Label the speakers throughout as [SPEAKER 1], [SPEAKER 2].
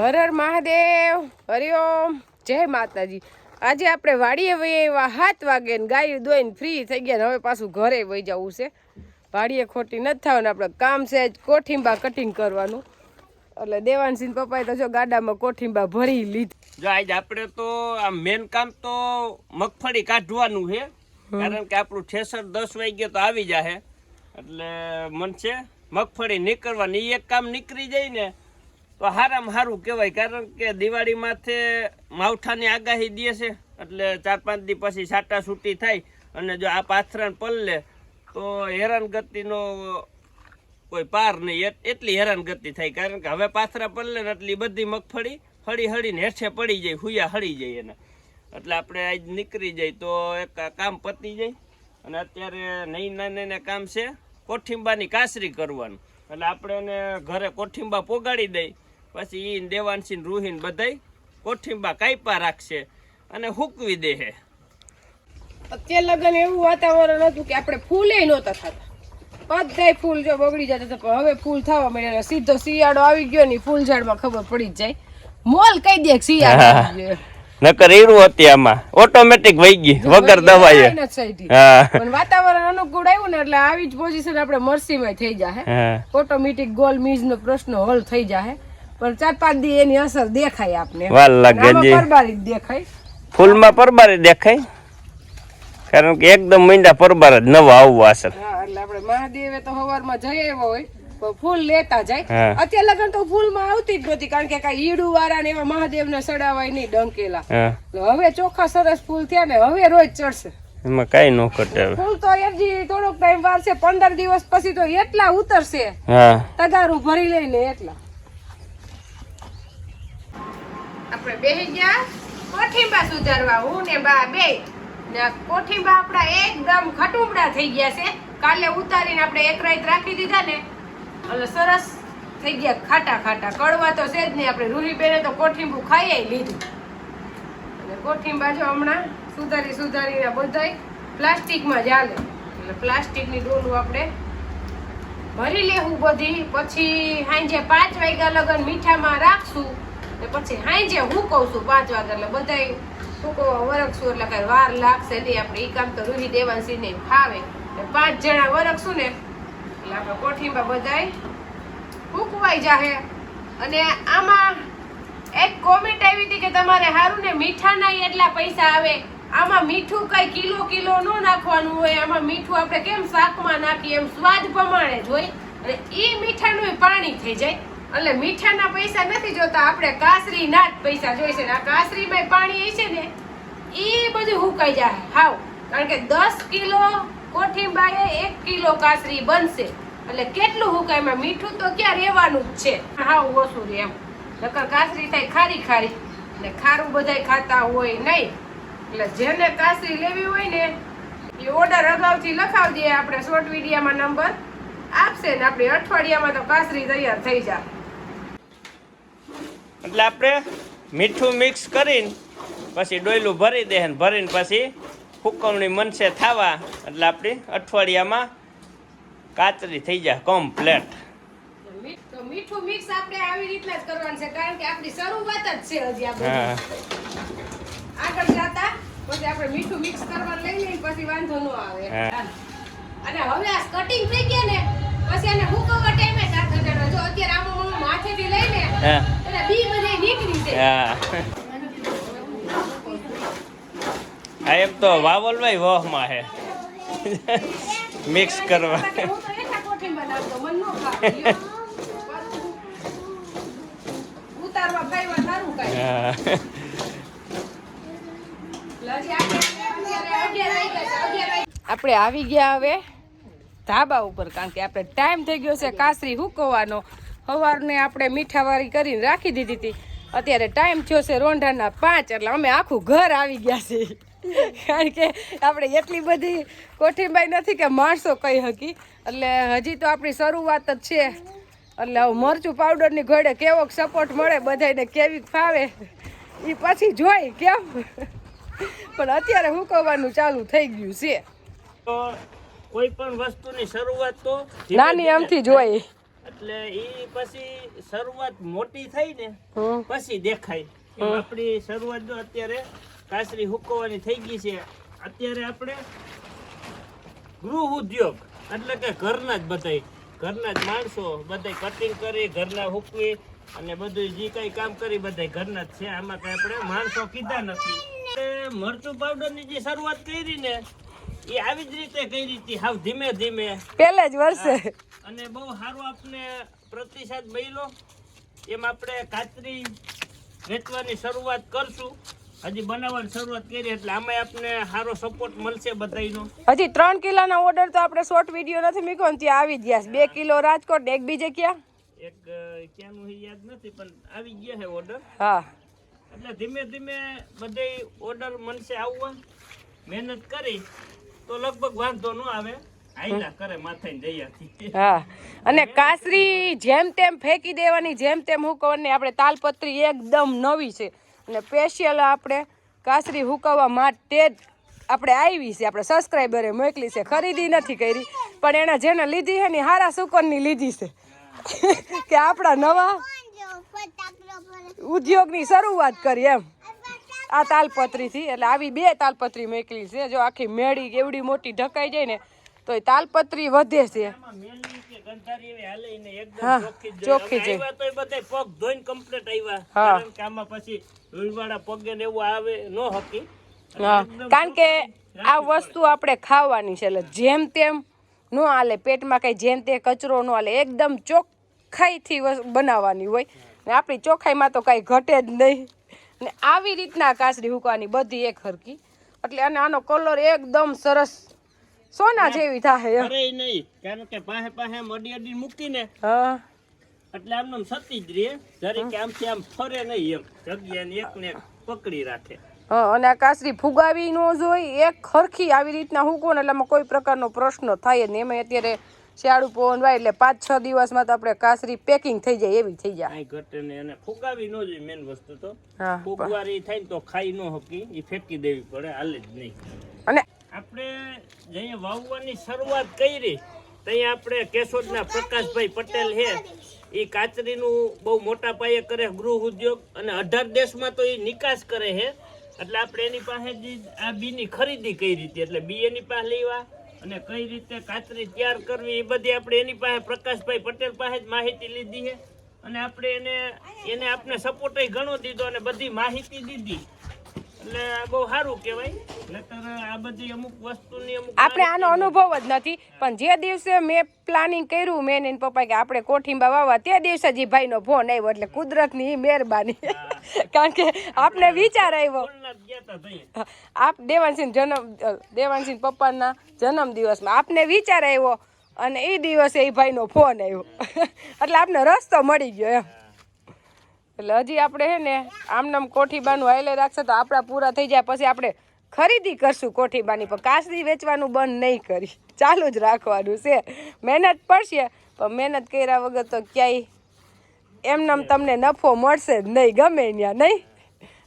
[SPEAKER 1] હર હર મહાદેવ હરિઓમ જય માતાજી. આજે આપણે વાડીએ વહી એવા સાત વાગે ને ગાયું દોઈને ફ્રી થઈ ગયા ને હવે પાછું ઘરે વહી જવું છે. વાડીએ ખોટી નથી થવાનું આપણે કામ છે જ કોઠીંબા કટિંગ કરવાનું. એટલે દેવાનસિંહ પપ્પાએ તો જો ગાડામાં કોઠીંબા ભરી લીધી.
[SPEAKER 2] જો આજે આપણે તો આ મેન કામ તો મગફળી કાઢવાનું છે. કારણ કે આપણું ઠેસર દસ વાગે તો આવી જાહે. એટલે મન છે મગફળી નીકળવાની એક કામ નીકળી જાય ને તો હારામાં સારું કહેવાય, કારણ કે દિવાળી માથે માવઠાની આગાહી દે છે. એટલે ચાર પાંચ દી પછી સાટા છૂટી થાય અને જો આ પાથરાને પલ્લે તો હેરાનગતિનો કોઈ પાર નહીં. એટ- એટલી હેરાનગતિ થાય, કારણ કે હવે પાથરા પલ્લે ને એટલી બધી મગફળી હળી હળીને હેઠે પડી જાય, હુયા હળી જાય એને. એટલે આપણે આજ નીકળી જાય તો એક કામ પતી જાય. અને અત્યારે નહીં નાના કામ છે કોઠીંબાની કાસરી કરવાનું. એટલે આપણે એને ઘરે કોઠીંબા પોગાડી દઈ. પછી ઈ દેવાનસિંહ રૂહીન બધાય કોઠીંબા કાપા રાખશે અને હુકવી દે હે.
[SPEAKER 1] અત્યાર લગન એવું વાતાવરણ હતું કે આપણે ફૂલે નહોતા થતા. બધાય ફૂલ જો બગડી જતા હતા પણ હવે ફૂલ થવા મળ્યા સીધો શિયાળો આવી ગયો ને ફૂલ ઝાડમાં ખબર પડી જ જાય. મોલ કહી દે શિયાળો
[SPEAKER 2] નકર ઈરું હતી આમાં. ઓટોમેટિક વહી ગઈ વગર દવાએ
[SPEAKER 1] કાંઈ.
[SPEAKER 2] હા.
[SPEAKER 1] પણ વાતાવરણ અનુકૂળ આવ્યું ને એટલે આવી જ પોઝિશન આપણે મરસીમાં થઈ જાય
[SPEAKER 2] હા.
[SPEAKER 1] ઓટોમેટિક ગોલ મીઝ નો પ્રશ્ન હલ થઈ જાય પણ ચાર પાંચ દી એની અસર દેખાય આપને.
[SPEAKER 2] વાર લાગે જી.
[SPEAKER 1] પરબારી દેખાય.
[SPEAKER 2] ફૂલમાં પરબારી દેખાય? કારણ કે એકદમ મીંડા પરબાર જ નવા આવવા અસર
[SPEAKER 1] એટલે આપણે મહાદેવે તો સવારમાં જઈ આવ્યો હોય ફૂલ લેતા જાય. અત્યારે લગન તો ફૂલમાં આવતી જ નથી કારણ કે કઈ ઈડું વાળા ને એવા મહાદેવ ને સડાવાય નહીં ડંકેલા. હવે ચોખ્ખા સરસ ફૂલ થયા ને હવે રોજ ચડશે.
[SPEAKER 2] એમાં કઈ નો કટે
[SPEAKER 1] ફૂલ તો હજી થોડોક ટાઈમ વાર છે પંદર દિવસ પછી તો એટલા ઉતરશે.
[SPEAKER 2] હા.
[SPEAKER 1] તગારું ભરી લઈને એટલા. આપણે બેહી ગયા. કોઠીંબા સુધારવા, હું ને બા બે. ને કોઠીંબા આપણા એકદમ ખટુમડા થઈ ગયા છે. કાલે ઉતારીને આપણે એક રાત રાખી દીધા ને. એટલે સરસ થઈ ગયા, ખાટા ખાટા. કડવા તો છે જ નહીં, આપણે રૂહીબેને તો કોઠીંબું ખાઈ લીધું. અને કોઠીંબા જો હમણાં સુધારી સુધારીને બધાય પ્લાસ્ટિકમાં ચાલે એટલે પ્લાસ્ટિકની ડોલું આપણે ભરી લેવું બધી. પછી સાંજે પાંચ વાગ્યા લગન મીઠામાં રાખશું. ને પછી હાંજે હું કહું છું પાંચ વાગે એટલે બધાય ટૂંકો વરખશું એટલે કઈ વાર લાગશે નહીં. આપણે એ કામ તો રૂહી દેવાંશી ને ફાવે. એટલે પાંચ જણા વરખશું ને એટલે આપણે કોઠીમાં બધાય ફૂંકવાઈ જાહે. અને આમાં એક કોમેન્ટ આવી હતી કે તમારે સારું ને મીઠાના એટલા પૈસા આવે. આમાં મીઠું કઈ કિલો કિલો ન નાખવાનું હોય. આમાં મીઠું આપણે કેમ શાકમાં નાખીએ એમ સ્વાદ પ્રમાણે જ હોય. અને એ મીઠાનું પાણી થઈ જાય. એટલે મીઠાના પૈસા નથી જોતા. આપણે કાસરી ના જ પૈસા જોઈશે આ કાસરીમાં પાણી છે ને એ બધું હુકાઈ જાય. હાવ. કારણ કે દસ કિલો કોઠીંબાએ એક કિલો કાસરી બનશે. એટલે કેટલું હુકાય એમાં? મીઠું તો ક્યાં રહેવાનું જ છે. હાવ ઓછું રે એમ. નકર કાસરી થાય ખારી ખારી. એટલે ખારું બધાય ખાતા હોય નહીં. એટલે જેને કાસરી લેવી હોય ને, એ ઓર્ડર અગાઉથી લખાવજે. આપણે શોર્ટ વિડીયામાં નંબર આપશે ને. આપણે અઠવાડિયામાં તો કાસરી તૈયાર થઈ જાય.
[SPEAKER 2] એટલે આપણે મીઠું મિક્સ કરીને પછી ડોયલું ભરી દે ને ભરીને પછી ફૂકવણી મનસે થાવા. એટલે આપણી અઠવાડિયામાં કાચરી થઈ જાય કમ્પ્લેટ
[SPEAKER 1] મીઠું મિક્સ આપણે આવી રીતના જ કરવાનું છે કારણ કે આપણી શરૂઆત જ છે હજી આ આગળ જાતા પછી આપણે મીઠું મિક્સ કરવાનું લઈ લઈએ પછી વાંધો ન આવે. અને હવે આ કટિંગ થઈ ગયા ને પછી એને હુકવવા ટાઈમે કાઢ જો અત્યારે આમાં હું માથેથી લઈને
[SPEAKER 2] હા. એક તો વાવલભાઈ વહમાં હે મિક્સ કરવા.
[SPEAKER 1] આપણે આવી ગયા હવે ધાબા ઉપર, કારણ કે આપણે ટાઈમ થઈ ગયો છે કાસરી હુકવવાનો. સવારને આપણે મીઠાવાળી કરીને રાખી દીધી હતી. અત્યારે ટાઈમ થયો છે રોંઢાના પાંચ એટલે અમે આખું ઘર આવી ગયા છીએ કારણ કે આપણે એટલી બધી કોઠીબાઈ નથી કે માણસો કહી હકી. એટલે હજી તો આપણી શરૂઆત જ છે. એટલે મરચું પાવડરની ઘોડે કેવો સપોર્ટ મળે બધાને કેવી ફાવે એ પછી જોઈ કેમ? પણ અત્યારે હુકવવાનું ચાલુ થઈ ગયું છે.
[SPEAKER 2] કોઈ પણ વસ્તુની શરૂઆત તો
[SPEAKER 1] નાની
[SPEAKER 2] એમથી
[SPEAKER 1] આમથી જોઈ.
[SPEAKER 2] એટલે ઈ પછી શરૂઆત મોટી થઈ ને પછી દેખાય. આપણી શરૂઆત જો અત્યારે કાસરી હુકવાની થઈ ગઈ છે. અત્યારે આપણે ગૃહ ઉદ્યોગ એટલે કે ઘરના જ બધાય. ઘરના જ માણસો બધાય કટિંગ કરી ઘરના હુકવી અને બધું જે કઈ કામ કરી બધાય ઘરના જ છે. આમાં કઈ આપણે માણસો કીધા નથી. એટલે મરચું પાવડરની જે શરૂઆત કરી ને એ આવી જ રીતે કરી હતી. હાવ ધીમે ધીમે.
[SPEAKER 1] પેલા જ વર્ષે
[SPEAKER 2] અને બહુ સારો આપને પ્રતિસાદ મળ્યો. એમ આપણે કાતરી વેચવાની શરૂઆત કરશું. હજી બનાવવાની શરૂઆત કરી એટલે આમાં આપને સારો સપોર્ટ મળશે બધાનો
[SPEAKER 1] હજી ત્રણ કિલોના ઓર્ડર તો આપણે શોર્ટ વીડિયો નથી મૂક્યો ત્યાં આવી ગયા બે કિલો રાજકોટ એક બીજે ક્યાં?
[SPEAKER 2] એક ક્યાંનું યાદ નથી પણ આવી ગયા છે ઓર્ડર
[SPEAKER 1] હા.
[SPEAKER 2] એટલે ધીમે ધીમે બધે ઓર્ડર મળશે આવવા. મહેનત કરી તો લગભગ વાંધો ન આવે.
[SPEAKER 1] હા. અને કાસરી જેમ તેમ ફેંકી દેવાની, જેમ તેમ હુકવવાની. આપણે તાલપત્રી એકદમ નવી છે. અને સ્પેશિયલ આપણે કાસરી હુકવવા માટે જ આપણે આવી છે. આપણે સબસ્ક્રાઈબરે મોકલી છે. ખરીદી નથી કરી, પણ એણે જેને લીધી છે ને હારા સુકનની લીધી છે. કે આપણા નવા ઉદ્યોગની શરૂઆત કરી એમ. આ તાલપત્રીથી, એટલે આવી બે તાલપત્રી મોકલી છે. જો આખી મેળી એવડી મોટી ઢકાઈ જાય ને તો એ તાલપત્રી વધે છે. હા,
[SPEAKER 2] ચોખ્ખી પગ ધોઈને આવ્યા. કારણ કે આમાં પછી રૂલવાળા પગે ને એવું આવે ન હકી.
[SPEAKER 1] કારણ કે આ વસ્તુ આપણે ખાવાની છે એટલે જેમ તેમ ન હાલે પેટમાં કઈ જેમ તે કચરો ન હાલે એકદમ ચોખ્ખાઈથી થી બનાવવાની હોય. ને આપણી ચોખ્ખાઈમાં તો કાંઈ ઘટે જ નહીં. ને આવી રીતના કાસરી હુકવાની બધી એક હરકી એટલે અને આનો કલર એકદમ સરસ સોના જેવી થાય
[SPEAKER 2] અરે નહીં કારણ કે પાહે પાહે મડી અડી મૂકીને.
[SPEAKER 1] હા.
[SPEAKER 2] એટલે આમ સતી જ રે જરી કે આમ ફરે નહીં એમ. જગ્યાને એક ને પકડી રાખે.
[SPEAKER 1] હા અને આ કાસરી ફુગાવી ન જોઈ એક ખરખી આવી રીતના હૂકો ને એટલે આમાં કોઈ પ્રકારનો પ્રશ્ન થાય જ નહીં. એમાં અત્યારે શિયાળુ પવન વાય એટલે પાંચ છ દિવસમાં તો આપણે કાસરી પેકિંગ થઈ જાય એવી થઈ જાય.
[SPEAKER 2] ઘટે ને એને ફુગાવી ન જોઈએ મેન વસ્તુ તો. ફુગવારી થાય ને તો ખાઈ ન હકી. એ ફેંકી દેવી પડે હાલે જ નહીં.
[SPEAKER 1] અને
[SPEAKER 2] આપણે જઈએ વાવવાની શરૂઆત કરી ત્યાં આપણે કેશોદના પ્રકાશભાઈ પટેલ છે. એ કાચરીનું બહુ મોટા પાયે કરે ગૃહ ઉદ્યોગ અને અઢાર દેશમાં તો એ નિકાસ કરે છે. એટલે આપણે એની પાસે જ આ બીની ખરીદી કઈ રીતે એટલે બી એની પાસે લેવા અને કઈ રીતે કાચરી તૈયાર કરવી એ બધી આપણે એની પાસે પ્રકાશભાઈ પટેલ પાસે જ માહિતી લીધી છે. અને આપણે એને એને આપણે સપોર્ટ ઘણો દીધો અને બધી માહિતી દીધી. એટલે બહુ સારું કહેવાય. આ બધી અમુક વસ્તુની અમુક
[SPEAKER 1] આપણે આનો અનુભવ જ નથી. પણ જે દિવસે મેં પ્લાનિંગ કર્યું મેં એને પપ્પા કે આપણે કોઠીંબા વાવવા તે દિવસે જ ભાઈનો ફોન આવ્યો એટલે કુદરતની મહેરબાની. કારણ કે આપને વિચાર આવ્યો. આપ દેવાનસિંહ જન્મ દેવાનસિંહ પપ્પાના જન્મદિવસમાં આપને વિચાર આવ્યો અને એ દિવસે એ ભાઈનો ફોન આવ્યો. એટલે આપને રસ્તો મળી ગયો એમ. એટલે હજી આપણે હે ને આમનામ કોઠીબાનું હાલે રાખશે તો આપણા પૂરા થઈ જાય. પછી આપણે ખરીદી કરશું કોઠીબાની, પણ કાસરી વેચવાનું બંધ નહીં કરી. ચાલુ જ રાખવાનું છે. મહેનત પડશે, પણ મહેનત કર્યા વગર તો ક્યાંય એમનેમ તમને નફો મળશે જ નહીં, ગમે ત્યાં નહીં?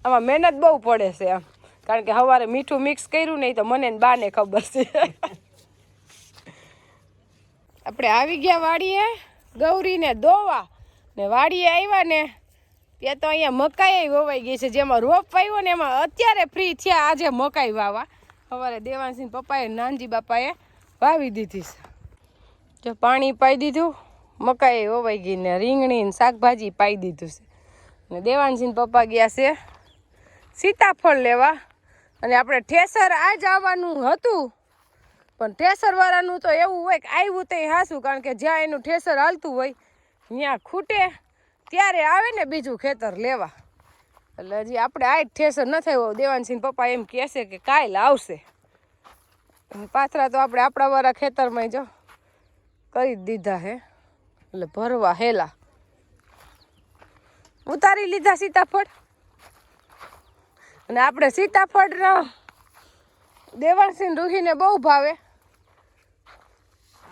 [SPEAKER 1] આમાં મહેનત બહુ પડે છે એમ. કારણ કે સવારે મીઠું મિક્સ કર્યું નહીં તો મને બાને ખબર છે. આપણે આવી ગયા વાડીએ, ગૌરીને દોવા ને વાડીએ આવ્યા ને ત્યાં તો અહીંયા મકાઈ વવાઈ ગઈ છે. જેમાં રોપ વાવ્યો ને એમાં અત્યારે ફ્રી થયા. આજે મકાઈ વાવા સવારે દેવાંશી પપ્પાએ નાનજી બાપાએ વાવી દીધી છે. જો પાણી પાઈ દીધું. મકાઈ વવાઈ ગઈ ને રીંગણી ને શાકભાજી પાઈ દીધું છે. ને દેવાંશી પપ્પા ગયા છે સીતાફળ લેવા. અને આપણે ઠેસર આજ આવવાનું હતું. પણ ઠેસર વાળાનું તો એવું હોય કે આવ્યું તે હાસું, કારણ કે જ્યાં એનું ઠેસર હાલતું હોય, ત્યાં ખૂટે. ત્યારે આવે ને બીજું ખેતર લેવા? એટલે હજી આપણે આ ઠેસર ન થયો દેવાનસિંહ પપ્પા એમ કહેશે કે કાલ આવશે. પાથરા તો આપણે આપણા વાળા ખેતરમાં જો કરી દીધા હે. એટલે ભરવા હેલા. ઉતારી લીધા સીતાફળ. અને આપણે સીતાફળ દેવાનસિંહ રૂહીને બહુ ભાવે.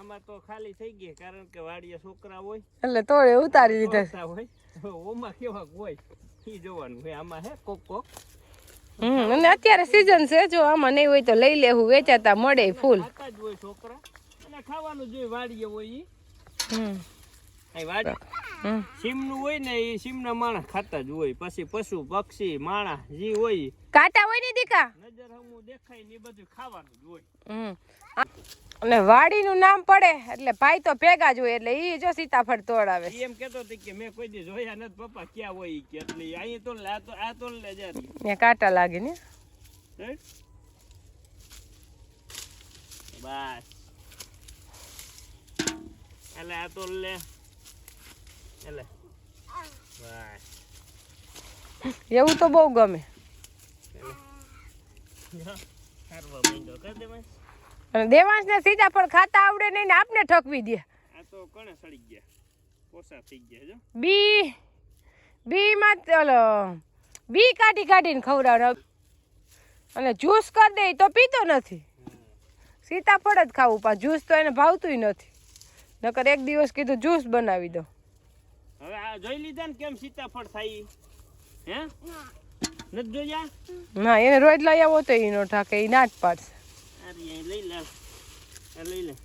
[SPEAKER 2] આમાં તો ખાલી થઈ ગઈ કારણ કે વાડીએ છોકરા હોય.
[SPEAKER 1] એટલે તોડે ઉતારી લીધા
[SPEAKER 2] હોય ઓમાં કેવા હોય ઈ જોવાનું હોય. આમાં હે કોક કોક.
[SPEAKER 1] હમ અને અત્યારે સીઝન છે જો આમાં નહીં હોય તો લઈ લેવું વેચાતા મળે ફૂલ.
[SPEAKER 2] ખાતા જ હોય છોકરા. અને ખાવાનું જોઈએ વાડીએ હોય ઈ.
[SPEAKER 1] હમ.
[SPEAKER 2] અહીં વાડી
[SPEAKER 1] હમ.
[SPEAKER 2] સીમનું હોય ને એ સીમના માણસ ખાતા જ હોય. પછી પશુ પક્ષી માણસ જે હોય.
[SPEAKER 1] કાંટા હોય ને દીકા?
[SPEAKER 2] નજર હમું દેખાય ને બધું ખાવાનું જ હોય.
[SPEAKER 1] હમ. અને વાડીનું નામ પડે એટલે ભાઈ તો ભેગા જ હોય એટલે ઈ જો સીતાફળ તોડાવે.
[SPEAKER 2] એમ કેતો હતો કે મેં કોઈ દી જોયા નથી પપ્પા ક્યાં હોય ઈ કે એટલે અહીં તો લે તો આ તો લે જા
[SPEAKER 1] ને કાંટા લાગે ને.
[SPEAKER 2] બસ. એટલે આ તો લે. એટલે. બસ.
[SPEAKER 1] એવું તો બહુ ગમે.
[SPEAKER 2] હારવા માંડ્યો કર દે
[SPEAKER 1] અને દેવાંશને સીતાફળ ખાતા આવડે નહીં ને આપને ઠકવી દે.
[SPEAKER 2] આ તો કણે સડી ગયા? થઈ ગયા જો
[SPEAKER 1] બી બી માં ઓલો બી કાઢી કાઢીને ખવડાવે અને જ્યુસ કરી દે તો પીતો નથી. સીતાફળ જ ખાવું પણ જ્યુસ તો એને ભાવતું નથી. નકર એક દિવસ કીધું જ્યુસ બનાવી દો
[SPEAKER 2] હવે આ જોઈ લીધા ને કેમ સીતાફળ થાય? હે? નથી જોયા?
[SPEAKER 1] ના એને રોજ લઈ આવો તો એ નો ઠાકે એ ના જ પાડશે.
[SPEAKER 2] અહીં લઈ લે લઈ લે